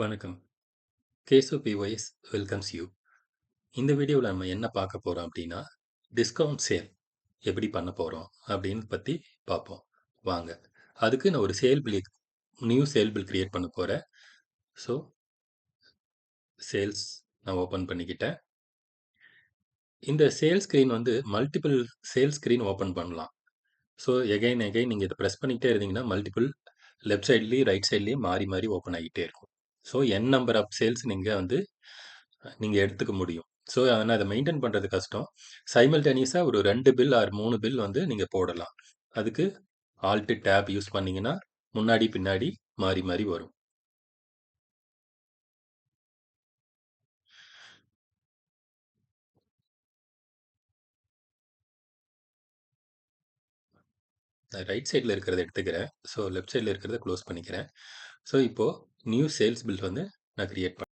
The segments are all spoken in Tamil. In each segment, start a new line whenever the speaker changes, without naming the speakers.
வணக்கம். கேசு பிஒய்எஸ் வெல்கம்ஸ் யூ. இந்த வீடியோவில் நம்ம என்ன பார்க்க போகிறோம் அப்படின்னா டிஸ்கவுண்ட் சேல் எப்படி பண்ண போகிறோம் அப்படின்னு பற்றி பார்ப்போம். வாங்க. அதுக்கு நான் ஒரு sale bill new sale bill create பண்ண போகிறேன் ஸோ சேல்ஸ் நான் ஓப்பன் பண்ணிக்கிட்டேன். இந்த சேல் ஸ்க்ரீன் வந்து மல்டிபிள் சேல் ஸ்க்ரீன் ஓப்பன் பண்ணலாம். ஸோ எகைன் எகைன் நீங்கள் இதை ப்ரெஸ் பண்ணிக்கிட்டே இருந்தீங்கன்னா, மல்டிபிள் லெஃப்ட் சைட்லேயும் ரைட் சைட்லேயும் மாறி மாறி ஓப்பன் ஆகிட்டே இருக்கும். So n number of sales நீங்கள் வந்து நீங்கள் எடுத்துக்க முடியும். ஸோ ஆனால் அதை மெயின்டெயின் பண்ணுறது கஷ்டம். சைமல்டேனியஸாக ஒரு ரெண்டு பில் ஆர் மூணு பில் வந்து நீங்கள் போடலாம். அதுக்கு ஆல்ட்டு டேப் யூஸ் பண்ணிங்கன்னா முன்னாடி பின்னாடி மாறி மாறி வரும். நான் ரைட் சைடில் இருக்கிறத எடுத்துக்கிறேன். ஸோ லெஃப்ட் சைடில் இருக்கிறத க்ளோஸ் பண்ணிக்கிறேன். ஸோ இப்போது நியூ சேல்ஸ் பில் வந்து நான் கிரியேட் பண்ணேன்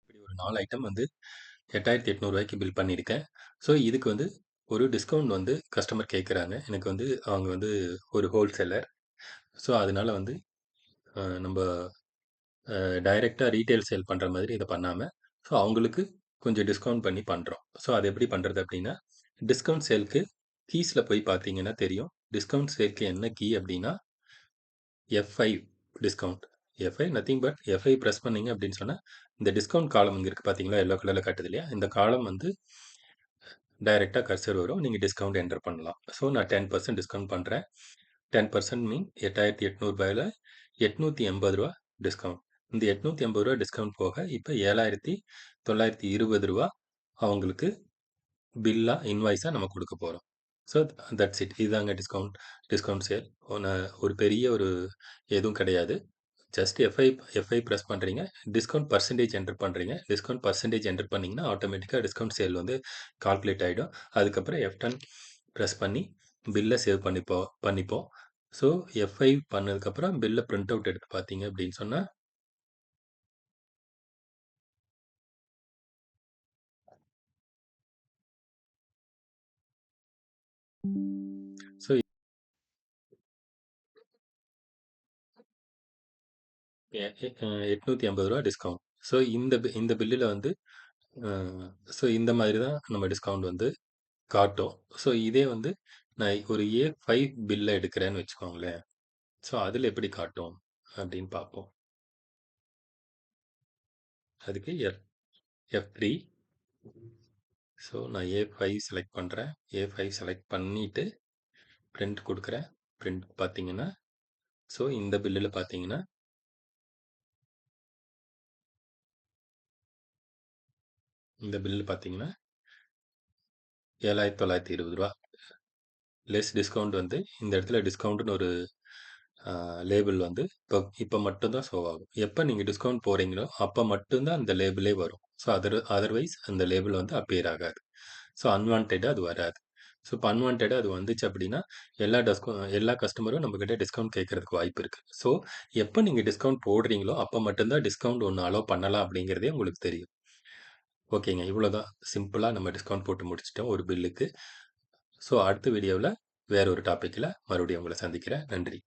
இப்படி ஒரு நாலு ஐட்டம் வந்து எட்டாயிரத்தி எட்நூறுவாய்க்கு பில் பண்ணியிருக்கேன். ஸோ இதுக்கு வந்து ஒரு டிஸ்கவுண்ட் வந்து கஸ்டமர் கேட்குறாங்க. எனக்கு வந்து அவங்க வந்து ஒரு ஹோல்சேலர். ஸோ அதனால வந்து நம்ம டைரெக்டாக ரீட்டைல் சேல் பண்ணுற மாதிரி இதை பண்ணாமல் ஸோ அவங்களுக்கு கொஞ்சம் டிஸ்கவுண்ட் பண்ணி பண்ணுறோம் ஸோ அது எப்படி பண்ணுறது அப்படின்னா டிஸ்கவுண்ட் சேல்க்கு கீஸில் போய் பார்த்தீங்கன்னா தெரியும். டிஸ்கவுண்ட் சேல்க்கு என்ன கீ அப்படின்னா FI discount. FI nothing but FI press பண்ணீங்க அப்படின்னு சொன்னால் இந்த டிஸ்கவுண்ட் காலம் இங்கே இருக்குது பார்த்தீங்களா? எல்லோ கலரில் காட்டுது இல்லையா? இந்த காலம் வந்து டைரெக்டாக கர்சர் வரும். நீங்கள் டிஸ்கவுண்ட் என்டர் பண்ணலாம். ஸோ நான் 10% டிஸ்கவுண்ட் பண்ணுறேன் டென் பர்சன்ட் மீன் எட்டாயிரத்தி எட்நூறுபாயில் எட்நூற்றி எண்பது ரூபா டிஸ்கவுண்ட். இந்த எட்நூத்தி ஐம்பது ரூபா டிஸ்கவுண்ட் போக இப்போ ஏழாயிரத்தி தொள்ளாயிரத்தி இருபது ரூபா அவங்களுக்கு பில்லாக இன்வாய்ஸாக நம்ம கொடுக்க போகிறோம் ஸோ தட்ஸ் இட். இதுதாங்க டிஸ்கவுண்ட் டிஸ்கவுண்ட் சேல். ஒன்று ஒரு பெரிய ஒரு எதுவும் கிடையாது. ஜஸ்ட் எஃப்ஐ எஃப்ஐ ப்ரெஸ் பண்ணுறீங்க டிஸ்கவுண்ட் பர்சன்டேஜ் என்டர் பண்ணுறீங்க டிஸ்கவுண்ட் பர்சன்டேஜ் என்டர் பண்ணிங்கன்னா ஆட்டோமேட்டிக்காக டிஸ்கவுண்ட் சேல் வந்து கால்குலேட் ஆகிடும் அதுக்கப்புறம் எஃப்டன் ப்ரெஸ் பண்ணி பில்லை சேவ் பண்ணிப்போ பண்ணிப்போம். ஸோ எஃப்ஐ பண்ணதுக்கப்புறம் பில்லை பிரிண்ட் அவுட் எடுத்து பார்த்தீங்க அப்படின்னு சொன்னால் எ எ அ ரூ. 880 டிஸ்கவுண்ட். ஸோ இந்த பி இந்த பில்லில் வந்து ஸோ இந்த மாதிரி தான் நம்ம டிஸ்கவுண்ட் வந்து காட்டும். ஸோ இதே வந்து நான் ஒரு ஏ ஃபைவ் பில்லை எடுக்கிறேன்னு வச்சுக்கோங்களேன். ஸோ அதில் எப்படி காட்டும் அப்படின்னு பார்ப்போம். அதுக்கு எஃப் த்ரீ ஸோ நான் ஏ ஃபைவ் செலக்ட் பண்ணுறேன் ஏ ஃபைவ் செலக்ட் பண்ணிவிட்டு பிரிண்ட் கொடுக்குறேன் பிரிண்ட் பார்த்தீங்கன்னா, ஸோ இந்த பில்லில் பார்த்தீங்கன்னா இந்த பில் பார்த்தீங்கன்னா ரூ. 7,920 லெஸ் டிஸ்கவுண்ட் வந்து இந்த இடத்துல டிஸ்கவுண்ட்டுன்னு ஒரு லேபிள் வந்து இப்போ இப்போ மட்டும்தான் ஷோ ஆகும். எப்போ நீங்கள் டிஸ்கவுண்ட் போகிறீங்களோ அப்போ மட்டும்தான் அந்த லேபிளே வரும். ஸோ அதர் அதர்வைஸ் அந்த லேபிள் வந்து அப்பியர் ஆகாது. ஸோ அன்வான்டடா அது வராது. ஸோ இப்போ அன்வான்டடா அது வந்துச்சு அப்படின்னா எல்லா டஸ்கோ எல்லா கஸ்டமரும் நம்மக்கிட்ட டிஸ்கவுண்ட் கேட்கறதுக்கு வாய்ப்பு இருக்குது ஸோ எப்போ நீங்கள் டிஸ்கவுண்ட் போடுறீங்களோ, அப்போ மட்டும்தான் டிஸ்கவுண்ட் ஒன்று அலோவ் பண்ணலாம் அப்படிங்கிறதே உங்களுக்கு தெரியும். ஓகேங்க. இவ்வளோதான். சிம்பிளாக நம்ம டிஸ்கவுண்ட் போட்டு முடிச்சிட்டோம் ஒரு பில்லுக்கு. ஸோ அடுத்த வீடியோவில் வேற ஒரு டாப்பிக்கில் மறுபடியும் உங்களை சந்திக்கிறேன். நன்றி.